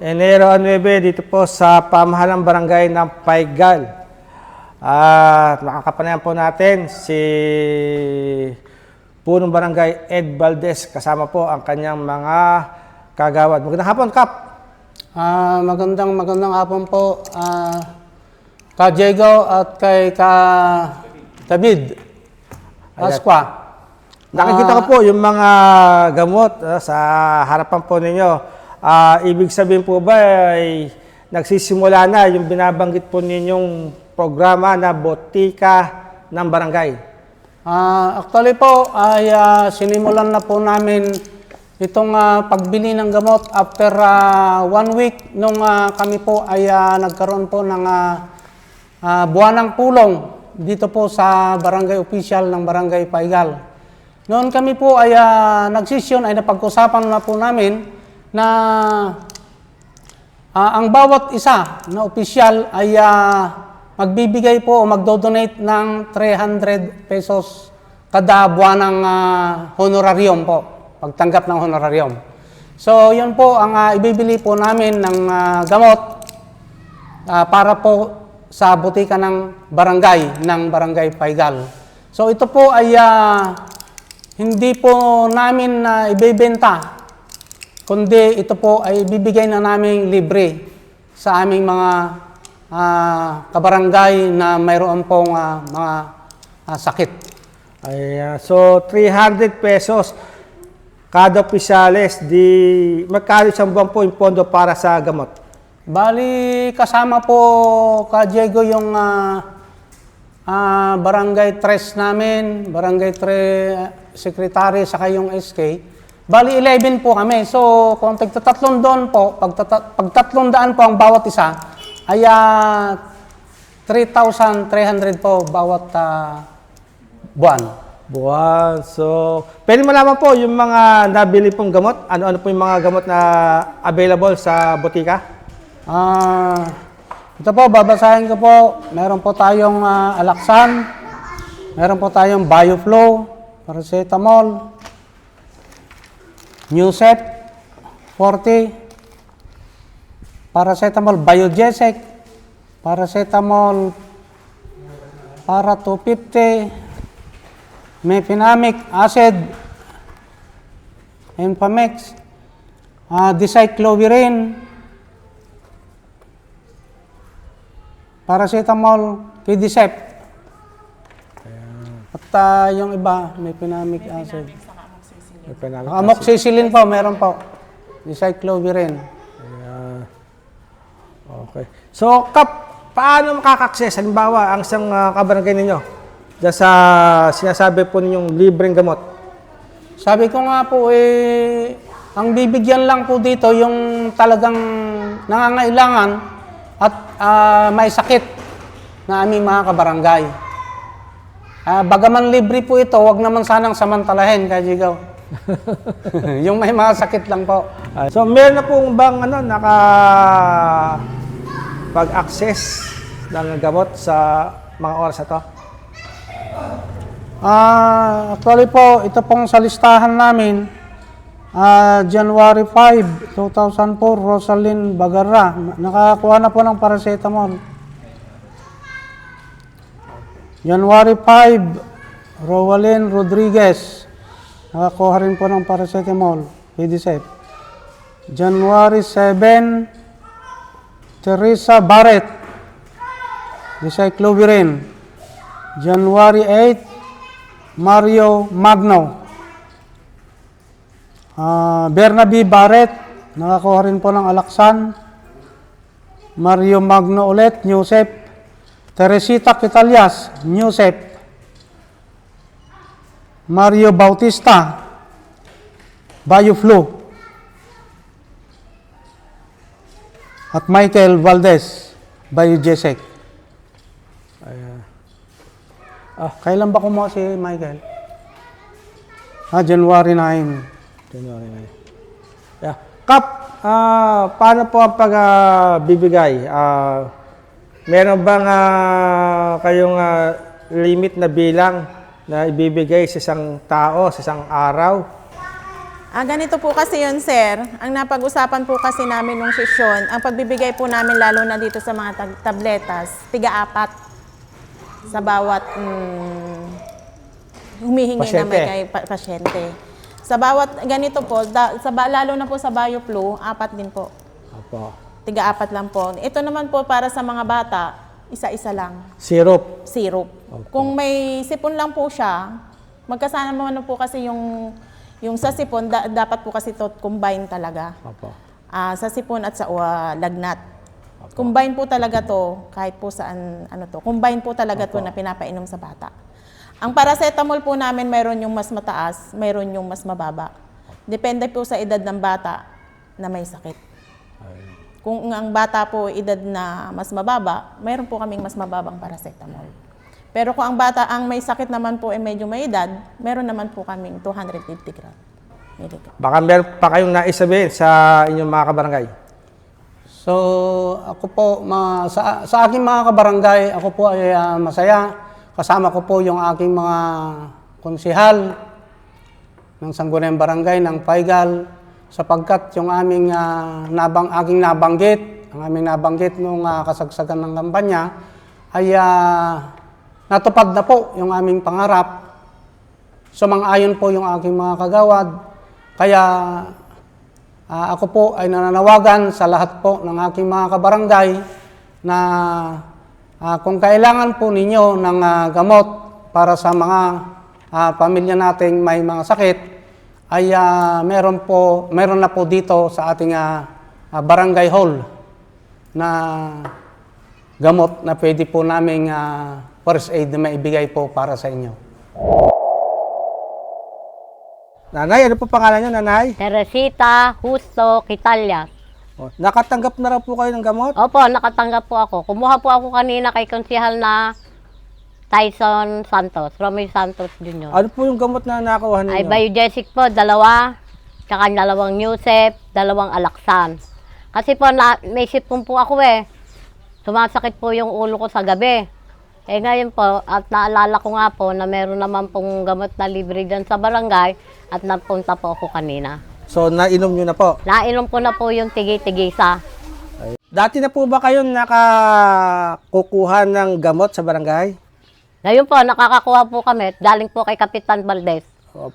Enero 9 dito po sa pamahalang barangay ng Paigal. At makakapanayan po natin si punong barangay Ed Valdez kasama po ang kanyang mga kagawad. Magandang hapon, Kap. Ah, magandang magandang hapon po ah, ka Diego at kay ka David Pasqua. Nakikita ko po yung mga gamot ah, sa harapan po ninyo. Ah, ibig sabihin po ba ay nagsisimula na yung binabanggit po ninyong programa na botika ng barangay? Ah, actually po ay ah, sinimulan na po namin itong ah, pagbili ng gamot after ah, one week nung ah, kami po ay ah, nagkaroon po ng uh, buwanang pulong dito po sa barangay official ng barangay Paigal. Noon kami po ay uh, nagsisyon ay napag-usapan na po namin na Ah, ang bawat isa na opisyal ay ah, magbibigay po o magdo-donate ng 300 pesos kada buwan ng ah, honorarium po, pagtanggap ng honorarium. So, yun po ang ah, ibibili po namin ng ah, gamot ah, para po sa butika ng barangay, ng barangay Paigal. So, ito po ay ah, hindi po namin na ibebenta kundi ito po ay bibigay na namin libre sa aming mga ah, kabarangay na mayroon pong ah, mga ah, sakit. Ayan. So, 300 pesos kada opisyales. Di, magkano isang buwan po yung pondo para sa gamot? Bali, kasama po ka Diego yung ah, ah, barangay tres namin, barangay tre secretary, saka yung SK. Bali, 11 po kami. So, kung tagtatatlong doon po, pag, pag tatlong daan po ang bawat isa, ay ah, 3,300 po bawat ah, buwan. Buwan. So, pwede malaman po yung mga nabili pong gamot? Ano-ano po yung mga gamot na available sa botika? Ah, ito po, babasahin ko po. Meron po tayong ah, Alaxan. Meron po tayong Bioflow, Paracetamol, Newsep, 40, Paracetamol Biogesic, Paracetamol para 250, Mefenamic Acid, Enfamex, uh, Dicyclovirin, Paracetamol, Pidicep. At ah, yung iba, Mefenamic Acid. Amoxicillin po, meron po. Dicyclovirin. Ayan. Okay. So, Kap, paano makaka-access? Halimbawa, ang isang uh, kabarangay ninyo, dyan sa sinasabi po ninyong libreng gamot. Sabi ko nga po, eh, ang bibigyan lang po dito yung talagang nangangailangan at ah, may sakit na aming mga kabarangay. Ah, bagaman libre po ito, wag naman sanang samantalahin, Kajigaw. yung may mga sakit lang po. So, meron na pong bang ano, naka pag-access ng gamot sa mga oras na to? Ah, actually po, ito pong sa listahan namin, ah, January 5, 2004, Rosalind Bagarra. Nakakuha na po ng paracetamol. January 5, Rowalyn Rodriguez. Nakakuha rin po ng paracetamol, Pidicep. January 7, Teresa Barrett, Dicyclovirin. January 8, Mario Magno. Ah, Bernabe Barrett, nakakuha rin po ng Alaksan. Mario Magno ulit, Newsep. Teresita Quitalias, Newsep. Mario Bautista, Bioflu. At Michael Valdez, Biogesic. Ah, kailan ba kumuha si Michael? Ah, January 9. January na yun. Yeah. Kap, ah, paano po ang pagbibigay? Ah, meron bang ah, kayong ah, limit na bilang na ibibigay sa isang tao, sa isang araw? Ah, ganito po kasi yun, sir. Ang napag-usapan po kasi namin nung sesyon, ang pagbibigay po namin lalo na dito sa mga tabletas, tiga-apat sa bawat mm, humihingi na may Pasyente. kay pa- pasyente. Sa bawat ganito po, da- sa, ba- lalo na po sa BioFlu, apat din po. Opo. Tiga-apat lang po. Ito naman po para sa mga bata, isa-isa lang. Syrup. Syrup. Kung may sipon lang po siya, magkasama naman po kasi yung yung sa sipon, da- dapat po kasi to combine talaga. Opo. Ah, sa sipon at sa uh, lagnat. Combine po talaga to, kahit po saan, ano to, combine po talaga to na pinapainom sa bata. Ang paracetamol po namin, mayroon yung mas mataas, mayroon yung mas mababa. Depende po sa edad ng bata na may sakit. Kung ang bata po edad na mas mababa, mayroon po kaming mas mababang paracetamol. Pero kung ang bata ang may sakit naman po ay medyo may edad, meron naman po kaming 250 gram. Baka meron pa kayong naisabihin sa inyong mga kabarangay. So, ako po, ma, sa, sa aking mga kabarangay, ako po ay ah, masaya. Kasama ko po yung aking mga konsihal ng Sangguniang Barangay ng Paigal sapagkat yung aming ah, nabang, aking nabanggit, ang aming nabanggit nung ah, kasagsagan ng kampanya ay ah, natupad na po yung aming pangarap. Sumang-ayon po yung aking mga kagawad. Kaya Ah, ako po ay nananawagan sa lahat po ng aking mga kabarangay na ah, kung kailangan po ninyo ng ah, gamot para sa mga ah, pamilya nating may mga sakit, ay ah, meron, po, meron na po dito sa ating ah, barangay hall na gamot na pwede po naming ah, first aid na maibigay po para sa inyo. Nanay, ano po pangalan niyo, nanay? Teresita Justo Quitalias. O, Nakatanggap na raw po kayo ng gamot? Opo, nakatanggap po ako. Kumuha po ako kanina kay konsihal na Tyson Santos, Romeo Santos Jr. Ano po yung gamot na nakuha ninyo? Ay Biogesic po, dalawa. Tsaka dalawang Newsep, dalawang Alaksan. Kasi po, na, may sipon po ako eh. Sumasakit po yung ulo ko sa gabi. Eh ngayon po, at naalala ko nga po na meron naman pong gamot na libre dyan sa barangay at napunta po ako kanina. So, nainom nyo na po. Nainom ko na po yung tigi-tigisa. Dati na po ba kayo nakakukuha ng gamot sa barangay? Ngayon po, nakakakuha po kami. Galing po kay Kapitan Valdez. Opo.